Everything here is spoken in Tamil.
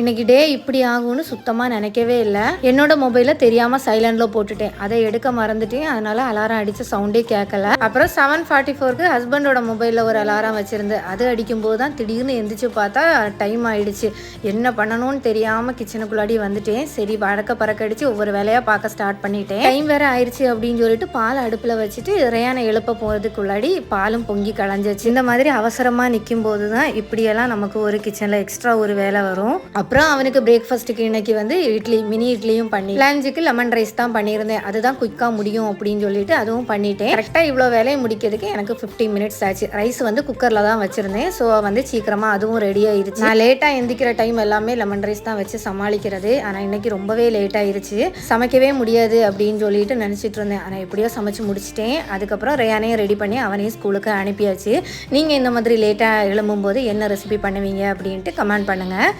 இன்னைக்கு டே இப்படி ஆகும்னு சுத்தமாக நினைக்கவே இல்லை. என்னோட மொபைலை தெரியாமல் சைலண்டில் போட்டுட்டேன். அதை எடுக்க மறந்துட்டேன். அதனால அலாரம் அடித்த சவுண்டே கேட்கல அப்புறம் செவன் ஃபார்ட்டி ஃபோருக்கு ஹஸ்பண்டோட மொபைலில் ஒரு அலாரம் வச்சுருந்தேன் அது அடிக்கும்போது தான் திடீர்னு எந்திரிச்சு பார்த்தா டைம் ஆயிடுச்சு. என்ன பண்ணணும்னு தெரியாமல் கிச்சனுக்குள்ளாடி வந்துட்டேன். சரி வழக்க பறக்கடிச்சு ஒவ்வொரு வேலையாக பார்க்க ஸ்டார்ட் பண்ணிட்டேன். டைம் வேற ஆயிடுச்சு அப்படின்னு சொல்லிட்டு பால் அடுப்பில் வச்சுட்டு இறையான எழுப்ப போகிறதுக்குள்ளாடி பாலும் பொங்கி களைஞ்சிச்சு இந்த மாதிரி அவசரமாக நிற்கும் போது தான் இப்படியெல்லாம் நமக்கு ஒரு கிச்சனில் எக்ஸ்ட்ரா ஒரு வேலை வரும். அப்புறம் அவனுக்கு பிரேக்ஃபாஸ்ட்டுக்கு இன்னைக்கு வந்து இட்லி மினி இட்லியும் பண்ணி லஞ்சுக்கு லெமன் ரைஸ் தான் பண்ணியிருந்தேன். அதுதான் குயிக்காக முடியும் அப்படின்னு சொல்லிட்டு அதுவும் பண்ணிட்டேன். கரெக்டாக இவ்வளோ வேலையை முடிக்கிறதுக்கு எனக்கு ஃபிஃப்டீன் மினிட்ஸ் ஆச்சு. ரைஸ் வந்து குக்கரில் தான் வச்சுருந்தேன். ஸோ வந்து சீக்கிரமாக அதுவும் ரெடி ஆயிருச்சு. நான் லேட்டாக எந்திக்கிற டைம் எல்லாமே லெமன் ரைஸ் தான் வச்சு சமாளிக்கிறது. ஆனால் இன்னைக்கு ரொம்பவே லேட் ஆயிருச்சு. சமைக்கவே முடியாது அப்படின்னு சொல்லிட்டு நினச்சிட்டு இருந்தேன். ஆனால் எப்படியோ சமைச்சு முடிச்சிட்டேன். அதுக்கப்புறம் ரேயானையும் ரெடி பண்ணி அவனையும் ஸ்கூலுக்கு அனுப்பியாச்சு. நீங்கள் இந்த மாதிரி லேட்டாக எழும்பும்போது என்ன ரெசிபி பண்ணுவீங்க அப்படின்ட்டு கமெண்ட் பண்ணுங்கள்